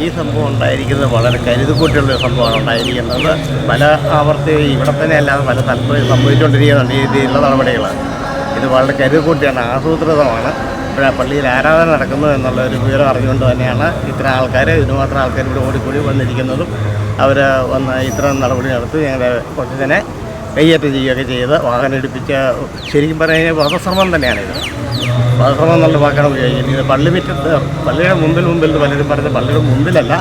ഈ സംഭവം ഉണ്ടായിരിക്കുന്നത് വളരെ കരുതുകൂട്ടിയുള്ള സംഭവമാണ് ഉണ്ടായിരിക്കുന്നത്. പല ആവർത്തി ഇവിടെ തന്നെ അല്ലാതെ പല സ്ഥലത്തും സംഭവിച്ചുകൊണ്ടിരിക്കുന്നുണ്ട് ഈ രീതിയിലുള്ള നടപടികൾ ഇത് വളരെ കരുതുകൂട്ടിയാണ് ആസൂത്രിതമാണ്. ഇവിടെ പള്ളിയിൽ ആരാധന നടക്കുന്നു എന്നുള്ള ഒരു വിവരം അറിഞ്ഞുകൊണ്ട് തന്നെയാണ് ഇത്ര ആൾക്കാർ ഇതിനുമാത്രം ആൾക്കാർ ഇവിടെ ഓടിക്കൂടി വന്നിരിക്കുന്നതും. അവർ വന്ന് ഇത്തരം നടപടി നടത്തി ഞങ്ങളുടെ കൊച്ചിനെ കയ്യേറ്റം ചെയ്യുകയൊക്കെ ചെയ്ത് വാഹനം എടുപ്പിച്ച ശരിക്കും പറയുന്നത് വധശ്രമം തന്നെയാണിത്. വധശ്രമം എന്നുള്ള വാക്കാണ് ഉപയോഗിക്കുന്നത്. ഇത് പള്ളി മുറ്റത്ത് പള്ളിയുടെ മുമ്പിൽ മുമ്പിൽ പലരും പറഞ്ഞ പള്ളിയുടെ മുമ്പിലല്ല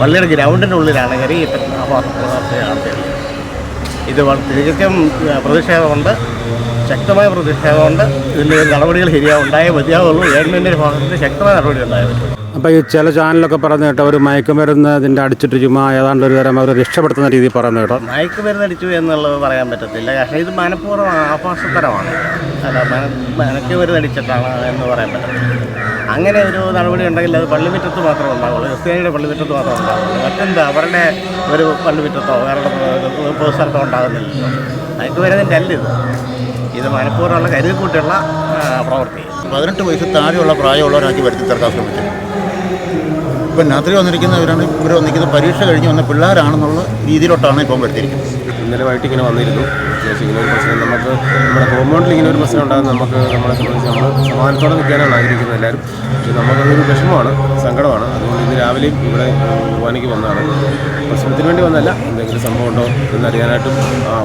പള്ളിയുടെ ഗ്രൗണ്ടിന്റെ ഉള്ളിലാണ് കയറി ഇത്തരം നടത്തിയത് ഇത് തികച്ചും പ്രതിഷേധമുണ്ട്. ശക്തമായ പ്രതിഷേധമുണ്ട്. ഇതിന്റെ നടപടികൾ ശരിയാവും ഉണ്ടായേ മതിയാവുള്ളൂ. ഗവൺമെന്റിന്റെ ഭാഗത്ത് ശക്തമായ നടപടി ഉണ്ടായേ പറ്റുള്ളൂ അപ്പോൾ ഈ ചില ചാനലൊക്കെ പറഞ്ഞു കേട്ടോ ഒരു മയക്കുമരുന്ന് ഇതിന്റെ അടിച്ചിട്ട് ചുമ്മാ ഏതാണ്ട് ഒരു തരം അവർ രക്ഷപ്പെടുത്തുന്ന രീതിയിൽ പറയുന്നത് കേട്ടോ. മയക്കുമരുന്ന് അടിച്ചു എന്നുള്ളത് പറയാൻ പറ്റത്തില്ല. പക്ഷേ ഇത് മനഃപൂർവം ആഭാസപരമാണ് അല്ല മന മയക്കുമരുന്ന് അടിച്ചിട്ടാണ് എന്ന് പറയാൻ പറ്റത്തില്ല. അങ്ങനെ ഒരു നടപടി ഉണ്ടെങ്കിൽ അത് പള്ളിമുറ്റത്ത് മാത്രമേ ഉണ്ടാവുള്ളൂ. ക്രിസ്ത്യാനിയുടെ പള്ളിമുറ്റത്ത് മാത്രമേ ഉണ്ടാവുള്ളൂ. മറ്റെന്താ അവരുടെ ഒരു പള്ളിമുറ്റത്തോ വേറെ പൊതു ഉണ്ടാകുന്നില്ല മയക്കുമരുന്നിന്റെ അല്ല ഇത്. ഇത് മനഃപൂർവമുള്ള കരുതിക്കൂട്ടിയുള്ള ആ, പ്രവൃത്തി പതിനെട്ട് വയസ്സ് താഴെയുള്ള പ്രായമുള്ളവരാക്കി വരുത്തി തീർക്കാൻ ശ്രമിക്കും ഇപ്പം രാത്രി വന്നിരിക്കുന്നവരാണ് ഇവർ വന്നിരിക്കുന്നത് പരീക്ഷ കഴിഞ്ഞ് വന്ന പിള്ളേരാണെന്നുള്ള രീതിയിലോട്ടാണ് ഇപ്പം വരുത്തിയിരിക്കുന്നത് ഇന്നലെ വൈകിട്ട് ഇങ്ങനെ വന്നിരുന്നു. അത്യാവശ്യം ഇങ്ങനെ ഒരു പ്രശ്നം നമുക്ക് നമ്മുടെ കോമ്പൗണ്ടിൽ ഇങ്ങനെ ഒരു പ്രശ്നം ഉണ്ടാകുന്ന നമുക്ക് നമ്മളെ സംബന്ധിച്ച് നമ്മൾ സമാധാനത്തോടെ നിൽക്കാനാണ് ആഗ്രഹിക്കുന്നത് എല്ലാവരും. പക്ഷേ നമുക്കതൊരു വിഷമമാണ് സങ്കടമാണ്. അതുകൊണ്ട് ഇന്ന് രാവിലെയും ഇവിടെ കുർബാനയ്ക്ക് വന്നതാണ്. പ്രശ്നത്തിന് വേണ്ടി വന്നല്ല എന്തെങ്കിലും സംഭവം ഉണ്ടോ എന്നറിയാനായിട്ടും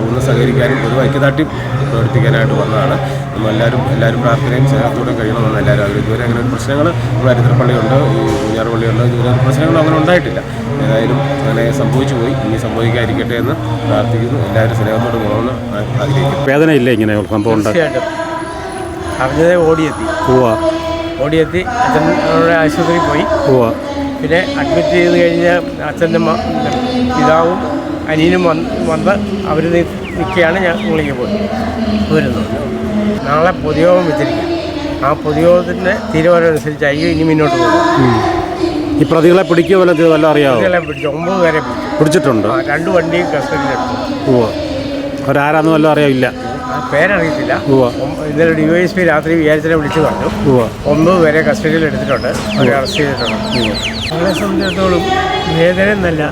ഒന്ന് സഹകരിക്കാനും ഒരു ഐക്യദാർഢ്യം പ്രവർത്തിക്കാനായിട്ട് വന്നതാണ്. നമ്മൾ എല്ലാവരും എല്ലാവരും പ്രാർത്ഥനയും സ്നേഹത്തോടെയും കഴിയണമെന്ന് എല്ലാവരും ആഗ്രഹിക്കും ഇതുവരെ അങ്ങനെ ഒരു പ്രശ്നങ്ങൾ നമ്മുടെ അരിത്രപ്പള്ളിയുണ്ട് ഈ കുഞ്ഞാറ് പള്ളിയുണ്ട് പ്രശ്നങ്ങളും അങ്ങനെ ഉണ്ടായിട്ടില്ല. ഏതായാലും അങ്ങനെ സംഭവിച്ചു പോയി. ഇനി സംഭവിക്കാതിരിക്കട്ടെ എന്ന് പ്രാർത്ഥിക്കുന്നു. എല്ലാവരും സ്നേഹത്തോട് പോകണമെന്ന് ആഗ്രഹിക്കുന്നു. വേദന ഇല്ല ഇങ്ങനെ ഒരു സംഭവം ആശുപത്രി തീർച്ചയായിട്ടും. അറിഞ്ഞതേ ഓടിയെത്തി. പോവാ ഓടിയെത്തി. അച്ഛൻ ആശുപത്രിയിൽ പോയി. പോവാ പിന്നെ അഡ്മിറ്റ് ചെയ്ത് കഴിഞ്ഞ അച്ഛന്റെ പിതാവും അനിയനും വന്ന് വന്ന് അവർ നിൽക്കുകയാണ് ഞാൻ ഉള്ളിലേക്ക് പോയി വരുന്നത് നാളെ പൊതുയോഗം വെച്ചിരിക്കും ആ പൊതുയോഗത്തിന്റെ തീരുമാനം അനുസരിച്ചായിരിക്കും ഇനി മുന്നോട്ട് പോകും ഈ പ്രതികളെ പിടിക്കുക വല്ല വല്ല അറിയാവോ? കുട്ടികളെ പിടിച്ചു ഒമ്പത് പേരെ പിടിച്ചു. പിടിച്ചിട്ടുണ്ട്? ആ രണ്ട് വണ്ടിയും കസ്റ്റഡിയിലെടുത്തു പോവാ അവരാരാന്ന് വല്ലതും അറിയാവില്ല ആ പേരറിയത്തില്ല. ഉവ്വ. ഒമ്പ- ഇന്നലെ ഡി വൈ എസ് പി രാത്രി വിചാരിച്ചതിനെ വിളിച്ചു കണ്ടു പോവാ ഒമ്പത് പേരെ കസ്റ്റഡിയിൽ എടുത്തിട്ടുണ്ട്. അവരെ അറസ്റ്റ് ചെയ്തിട്ടുണ്ട്. ഞങ്ങളെ സംബന്ധിച്ചിടത്തോളം വേദന എന്നല്ല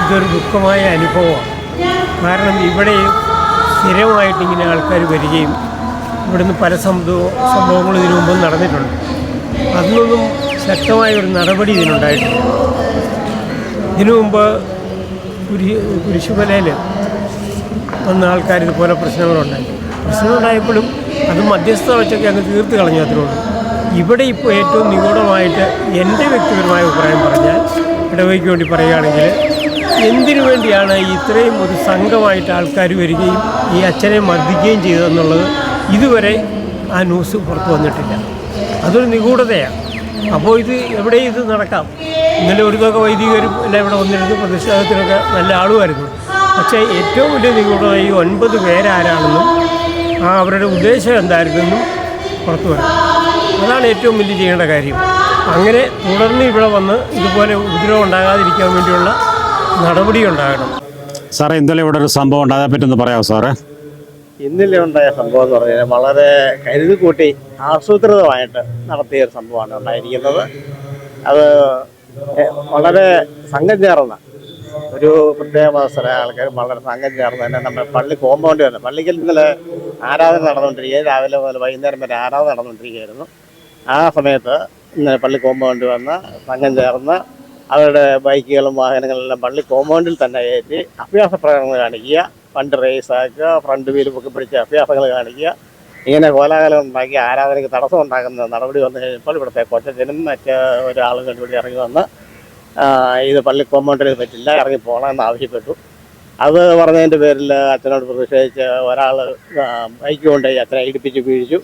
ഇതൊരു ദുഃഖമായ അനുഭവമാണ്. കാരണം ഇവിടെ സ്ഥിരമായിട്ട് ഇങ്ങനെ ആൾക്കാർ വരികയും ഇവിടുന്ന് പല സംഭവ സംഭവങ്ങളും ഇതിനു മുമ്പ് നടന്നിട്ടുണ്ട്. അതിനൊന്നും ശക്തമായ ഒരു നടപടി ഇതിനുണ്ടായിട്ടുണ്ട്. ഇതിനു മുമ്പ് കുരി കുരിശുമലയിൽ വന്ന ആൾക്കാർ ഇതുപോലെ പ്രശ്നങ്ങളുണ്ടായി. പ്രശ്നമുണ്ടായപ്പോഴും അത് മധ്യസ്ഥത വെച്ചൊക്കെ അങ്ങ് തീർത്ത് കളഞ്ഞു അതിനോട് ഇവിടെ ഇപ്പോൾ ഏറ്റവും നിഗൂഢമായിട്ട് എന്റെ വ്യക്തിപരമായ അഭിപ്രായം പറഞ്ഞാൽ ഇടവയ്ക്ക് വേണ്ടി പറയുകയാണെങ്കിൽ എന്തിനു വേണ്ടിയാണ് ഇത്രയും ഒരു സംഘമായിട്ട് ആൾക്കാർ വരികയും ഈ അച്ഛനെ മർദ്ദിക്കുകയും ചെയ്തതെന്നുള്ളത് ഇതുവരെ ആ ന്യൂസ് പുറത്തു വന്നിട്ടില്ല. അതൊരു നിഗൂഢതയാണ്. അപ്പോൾ ഇത് എവിടെ ഇത് നടക്കാം. ഇന്നലെ ഒരു തൊക്കെ വൈദികരും എല്ലാം ഇവിടെ വന്നിരുന്നു. പ്രതിഷേധത്തിനൊക്കെ നല്ല ആളുമായിരുന്നു. പക്ഷേ ഏറ്റവും വലിയ നിഗൂഢത ഈ ഒൻപത് പേരാരാണെന്നും ആ അവരുടെ ഉദ്ദേശം എന്തായിരുന്നെന്നും പുറത്തു വരാം. അതാണ് ഏറ്റവും വലിയ ചെയ്യേണ്ട കാര്യം. അങ്ങനെ തുടർന്ന് ഇവിടെ വന്ന് ഇതുപോലെ ഉപദ്രവം ഉണ്ടാകാതിരിക്കാൻ വേണ്ടിയുള്ള നടപടി ഉണ്ടാകണം. സാറേ ഇന്നലെ ഇവിടെ ഒരു സംഭവം ഉണ്ട് അതേപ്പറ്റി ഒന്ന് പറയാമോ സാറേ? ഇന്നലെ ഉണ്ടായ സംഭവം എന്ന് പറഞ്ഞാൽ വളരെ കരുതി കൂട്ടി ആസൂത്രിതമായിട്ട് നടത്തിയ ഒരു സംഭവമാണ് ഉണ്ടായിരിക്കുന്നത്. അത് വളരെ സംഘം ചേർന്ന ഒരു പ്രത്യേക മതസ്ഥരായ ആൾക്കാർ വളരെ സംഘം ചേർന്ന് തന്നെ നമ്മുടെ പള്ളി കോമ്പൗണ്ട് വന്ന് പള്ളിക്കൽ ഇന്നലെ ആരാധന നടന്നുകൊണ്ടിരിക്കുക രാവിലെ മുതൽ വൈകുന്നേരം വരെ ആരാധന നടന്നുകൊണ്ടിരിക്കുകയായിരുന്നു. ആ സമയത്ത് ഇന്നലെ പള്ളി കോമ്പൗണ്ട് വന്ന് സംഘം ചേർന്ന് അവരുടെ ബൈക്കുകളും വാഹനങ്ങളെല്ലാം പള്ളി കോമ്പൗണ്ടിൽ തന്നെ കയറ്റി അഭ്യാസ പ്രകടനങ്ങൾ കാണിക്കുക ഫണ്ട് റേസ് ആക്കുക ഫ്രണ്ട് വീൽ പൊക്കി പിടിച്ച് അഭ്യാസങ്ങൾ കാണിക്കുക. ഇങ്ങനെ കോലാഹലം ഉണ്ടാക്കി ആരാധനയ്ക്ക് തടസ്സം ഉണ്ടാക്കുന്ന നടപടി വന്നു കഴിഞ്ഞപ്പോൾ ഇവിടുത്തെ കൊച്ചനും മറ്റ് ഒരാളും കണ്ടുപിടി ഇറങ്ങി വന്ന് ഇത് പള്ളി കോമ്പൗണ്ടിൽ പറ്റില്ല ഇറങ്ങി പോകണമെന്ന് ആവശ്യപ്പെട്ടു. അത് പറഞ്ഞതിന്റെ പേരിൽ അച്ഛനോട് പ്രതിഷേധിച്ച് ഒരാൾ ബൈക്ക് കൊണ്ടുപോയി അച്ഛനെ ഇടിപ്പിച്ച് വീഴിച്ചു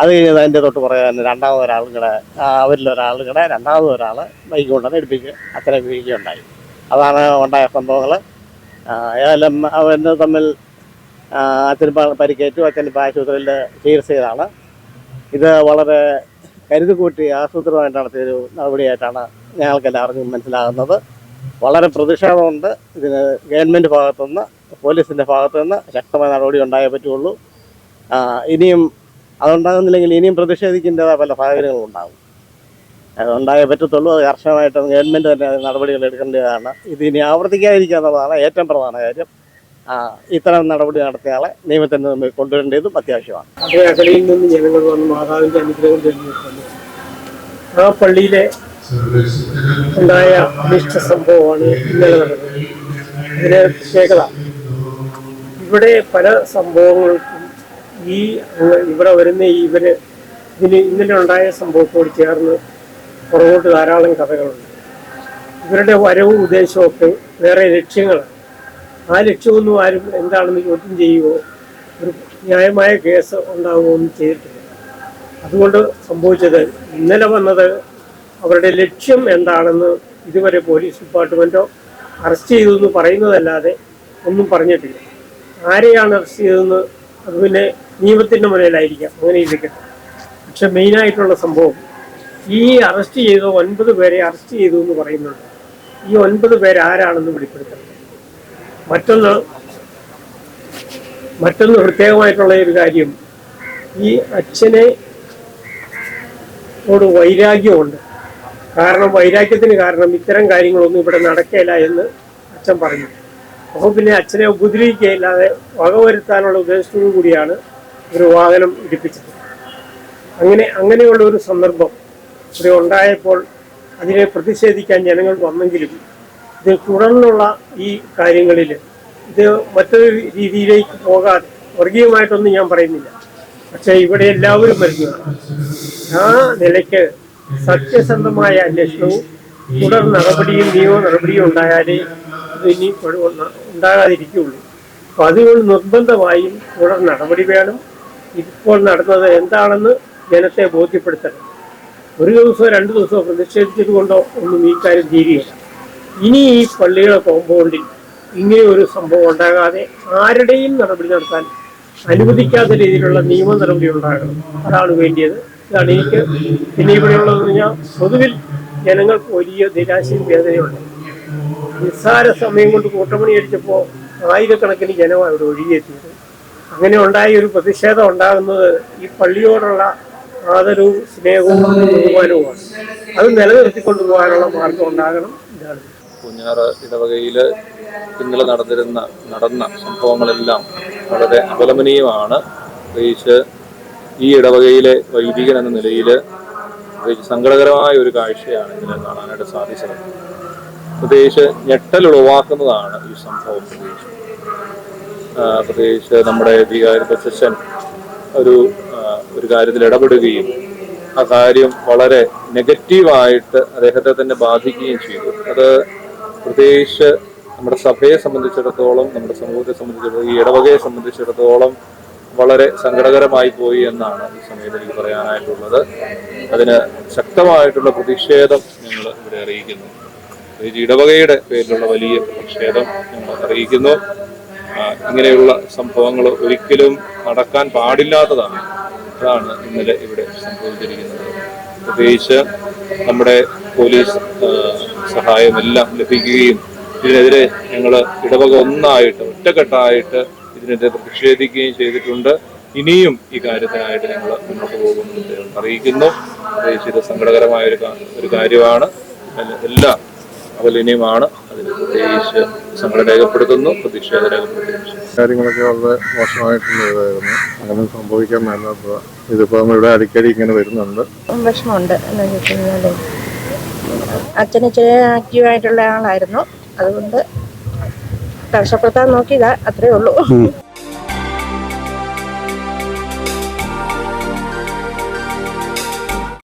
അത് കഴിഞ്ഞ് അതിന്റെ തൊട്ട് പറയാൻ രണ്ടാമത് ഒരാളും കൂടെ അവരിൽ കൂടെ രണ്ടാമത് ഒരാൾ ബൈക്ക് കൊണ്ടുവന്ന് ഇടിപ്പിച്ച് അച്ഛനെ വീഴുകയുണ്ടായി അതാണ് ഉണ്ടായ സംഭവങ്ങൾ. ഏതായാലും അവർ തമ്മിൽ അച്ഛൻ പരിക്കേറ്റു. അച്ഛൻ ഇപ്പോൾ ആശുപത്രിയിൽ ചികിത്സ ചെയ്താണ് ഇത് വളരെ കരുതി കൂട്ടി ആസൂത്രിതമായിട്ട് നടത്തിയൊരു നടപടിയായിട്ടാണ് ഞങ്ങൾക്ക് എല്ലാവർക്കും മനസ്സിലാകുന്നത്. വളരെ പ്രതിഷേധമുണ്ട്. ഇതിന് ഗവൺമെന്റ് ഭാഗത്തുനിന്ന് പോലീസിന്റെ ഭാഗത്തുനിന്ന് ശക്തമായ നടപടി ഉണ്ടായേ പറ്റുള്ളൂ. ഇനിയും അതുണ്ടാകുന്നില്ലെങ്കിൽ ഇനിയും പ്രതിഷേധിക്കേണ്ടതായ പല സാഹചര്യങ്ങളും ഉണ്ടാകും. ഉണ്ടായേ പറ്റത്തുള്ളൂ. അത് കർശനമായിട്ട് ഗവൺമെന്റ് തന്നെ നടപടികൾ എടുക്കേണ്ടതാണ്. ഇത് ഇനി ആവർത്തിക്കാതിരിക്കുക എന്നുള്ളതാണ് ഏറ്റവും പ്രധാന കാര്യം. ഇത്തരം നടപടി നടത്തിയാളെ നിയമത്തിൽ മുമ്പിൽ കൊണ്ടുവരേണ്ടതും അത്യാവശ്യമാണ്. നിന്ന് ആ പള്ളിയിലെ ഉണ്ടായ അനിഷ്ട സംഭവമാണ് ഇന്നലെ നടന്നത്. ഇതിന് പ്രത്യേകത ഇവിടെ പല സംഭവങ്ങൾക്കും ഈ ഇവിടെ വരുന്ന ഇവർ ഇതിന് ഇന്നലെ ഉണ്ടായ സംഭവത്തോട് ചേർന്ന് പുറകോട്ട് ധാരാളം കഥകളുണ്ട്. ഇവരുടെ വരവും ഉദ്ദേശമൊക്കെ വേറെ ലക്ഷ്യങ്ങളാണ്. ആ ലക്ഷ്യമൊന്നും ആരും എന്താണെന്ന് ചോദ്യം ചെയ്യുകയോ ഒരു ന്യായമായ കേസ് ഉണ്ടാകുമോ ഒന്നും ചെയ്തിട്ടില്ല. അതുകൊണ്ട് സംഭവിച്ചത് ഇന്നലെ വന്നത് അവരുടെ ലക്ഷ്യം എന്താണെന്ന് ഇതുവരെ പോലീസ് ഡിപ്പാർട്ട്മെന്റോ അറസ്റ്റ് ചെയ്തു എന്ന് പറയുന്നതല്ലാതെ ഒന്നും പറഞ്ഞിട്ടില്ല. ആരെയാണ് അറസ്റ്റ് ചെയ്തതെന്ന് അത് പിന്നെ നിയമത്തിന്റെ മുന്നിലായിരിക്കാം. അങ്ങനെ ഇരിക്കട്ടെ പക്ഷെ മെയിനായിട്ടുള്ള സംഭവം ഈ അറസ്റ്റ് ചെയ്ത ഒൻപത് പേരെ അറസ്റ്റ് ചെയ്തു എന്ന് പറയുന്നുണ്ട്. ഈ ഒൻപത് പേര് ആരാണെന്ന് വെളിപ്പെടുത്തണം. മറ്റൊന്ന് മറ്റൊന്ന് പ്രത്യേകമായിട്ടുള്ള ഒരു കാര്യം. ഈ അച്ഛനെ ോട് വൈരാഗ്യമുണ്ട്. കാരണം വൈരാഗ്യത്തിന് കാരണം ഇത്തരം കാര്യങ്ങളൊന്നും ഇവിടെ നടക്കില്ല എന്ന് അച്ഛൻ പറഞ്ഞു. അപ്പോൾ പിന്നെ അച്ഛനെ ഉപദ്രവിക്കുകയില്ലാതെ വകവരുത്താനുള്ള ഉദ്ദേശത്തോടു കൂടിയാണ് ഒരു വാഹനം ഇടിപ്പിച്ചത്. അങ്ങനെ അങ്ങനെയുള്ള ഒരു സന്ദർഭം ഇവിടെ ഉണ്ടായപ്പോൾ അതിനെ പ്രതിഷേധിക്കാൻ ജനങ്ങൾ വന്നെങ്കിലും ഇത് തുടർന്നുള്ള ഈ കാര്യങ്ങളിൽ ഇത് മറ്റൊരു രീതിയിലേക്ക് പോകാതെ വർഗീയമായിട്ടൊന്നും ഞാൻ പറയുന്നില്ല. പക്ഷേ ഇവിടെ എല്ലാവരും വരുന്നതാണ് ആ നിലയ്ക്ക് സത്യസന്ധമായ അന്വേഷണവും തുടർ നടപടിയും നിയമ നടപടിയും ഉണ്ടായാലേ ഇത് ഇനി ഉണ്ടാകാതിരിക്കുകയുള്ളൂ. അപ്പോൾ അതുകൊണ്ട് നിർബന്ധമായും തുടർ നടപടി വേണം. ഇപ്പോൾ നടന്നത് എന്താണെന്ന് ജനത്തെ ബോധ്യപ്പെടുത്തണം. ഒരു ദിവസമോ രണ്ട് ദിവസമോ പ്രതിഷേധിച്ചത് കൊണ്ടോ ഒന്നും ഈ കാര്യം തീരുകയില്ല. ഇനി ഈ പള്ളിയുടെ കോമ്പൗണ്ടിൽ ഇങ്ങനെ ഒരു സംഭവം ഉണ്ടാകാതെ ആരുടെയും നടപടി നടത്താൻ അനുവദിക്കാത്ത രീതിയിലുള്ള നിയമ നടപടി ഉണ്ടാകണം. അതാണ് വേണ്ടിയത്. ഇതാണ് എനിക്ക് പിന്നെ ഇവിടെയുള്ളതെന്ന് പറഞ്ഞാൽ പൊതുവിൽ ജനങ്ങൾക്ക് വലിയ നിരാശയും വേദനയുണ്ട് നിസ്സാര സമയം കൊണ്ട് കൂട്ടമണി അടിച്ചപ്പോൾ ആയിരക്കണക്കിന് ജനമാണ് അവിടെ ഒഴുകിയെത്തിയത് അങ്ങനെ ഉണ്ടായ ഒരു പ്രതിഷേധം ഉണ്ടാകുന്നത് ഈ പള്ളിയോടുള്ള ആദരവും സ്നേഹവും ബഹുമാനവുമാണ്. അത് നിലനിർത്തിക്കൊണ്ടു പോകാനുള്ള മാർഗം ഉണ്ടാകണം ഇതാണ്. കുഞ്ഞാറ് ഇടവകയിൽ ഇന്നലെ നടന്നിരുന്ന നടന്ന സംഭവങ്ങളെല്ലാം വളരെ അപലപനീയമാണ്. പ്രത്യേകിച്ച് ഈ ഇടവകയിലെ വൈദികൻ എന്ന നിലയിൽ പ്രത്യേകിച്ച് സങ്കടകരമായ ഒരു കാഴ്ചയാണ് ഇതിനെ കാണാനായിട്ട് സാധിച്ചത്. പ്രത്യേകിച്ച് ഞെട്ടൽ ഉളവാക്കുന്നതാണ് ഈ സംഭവം പ്രത്യേകിച്ച്. പ്രത്യേകിച്ച് നമ്മുടെ വികാരി ബസൻ ഒരു ഒരു കാര്യത്തിൽ ഇടപെടുകയും ആ കാര്യം വളരെ നെഗറ്റീവായിട്ട് അദ്ദേഹത്തെ തന്നെ ബാധിക്കുകയും ചെയ്തു. അത് പ്രത്യേകിച്ച് നമ്മുടെ സഭയെ സംബന്ധിച്ചിടത്തോളം നമ്മുടെ സമൂഹത്തെ സംബന്ധിച്ചിടത്തോളം ഈ ഇടവകയെ സംബന്ധിച്ചിടത്തോളം വളരെ സങ്കടകരമായി പോയി എന്നാണ് ഈ സമയത്ത് എനിക്ക് പറയാനായിട്ടുള്ളത്. അതിന് ശക്തമായിട്ടുള്ള പ്രതിഷേധം ഞങ്ങൾ ഇവിടെ അറിയിക്കുന്നു. ഇടവകയുടെ പേരിലുള്ള വലിയ പ്രതിഷേധം ഞങ്ങൾ അറിയിക്കുന്നു. ഇങ്ങനെയുള്ള സംഭവങ്ങൾ ഒരിക്കലും നടക്കാൻ പാടില്ലാത്തതാണ്. അതാണ് ഇന്നലെ ഇവിടെ സംഭവിച്ചിരിക്കുന്നത്. പ്രത്യേകിച്ച് നമ്മുടെ പോലീസ് സഹായമെല്ലാം ലഭിക്കുകയും ഇതിനെതിരെ ഞങ്ങൾ ഇടവക ഒന്നായിട്ട് ഒറ്റക്കെട്ടായിട്ട് ഇതിനെതിരെ പ്രതിഷേധിക്കുകയും ചെയ്തിട്ടുണ്ട്. ഇനിയും ഈ കാര്യത്തിനായിട്ട് ഞങ്ങൾ മുന്നോട്ട് പോകുമെന്ന് അറിയിക്കുന്നു. പ്രത്യേകിച്ച് ഇത് സങ്കടകരമായ ഒരു കാര്യമാണ്. എല്ലാം അവലിനിയുമാണ്. അതിന് പ്രത്യേകിച്ച് സങ്കടം രേഖപ്പെടുത്തുന്നു. പ്രതിഷേധം രേഖപ്പെടുത്തുന്നു. കാര്യങ്ങളൊക്കെ വളരെ മോശമായിട്ടുള്ള ഇതായിരുന്നു. അങ്ങനെ സംഭവിക്കാൻ മേലാത്തത്. ഇതിപ്പം ഇവിടെ അടിക്കടി ഇങ്ങനെ വരുന്നുണ്ട്. വിഷമമുണ്ട് എന്ന് വെച്ചാൽ അച്ഛൻ ഇച്ചിരി ആക്റ്റീവായിട്ടുള്ള ആളായിരുന്നു. അതുകൊണ്ട് തടസ്സപ്പെടുത്താൻ നോക്കിയതാ അത്രേ ഉള്ളൂ.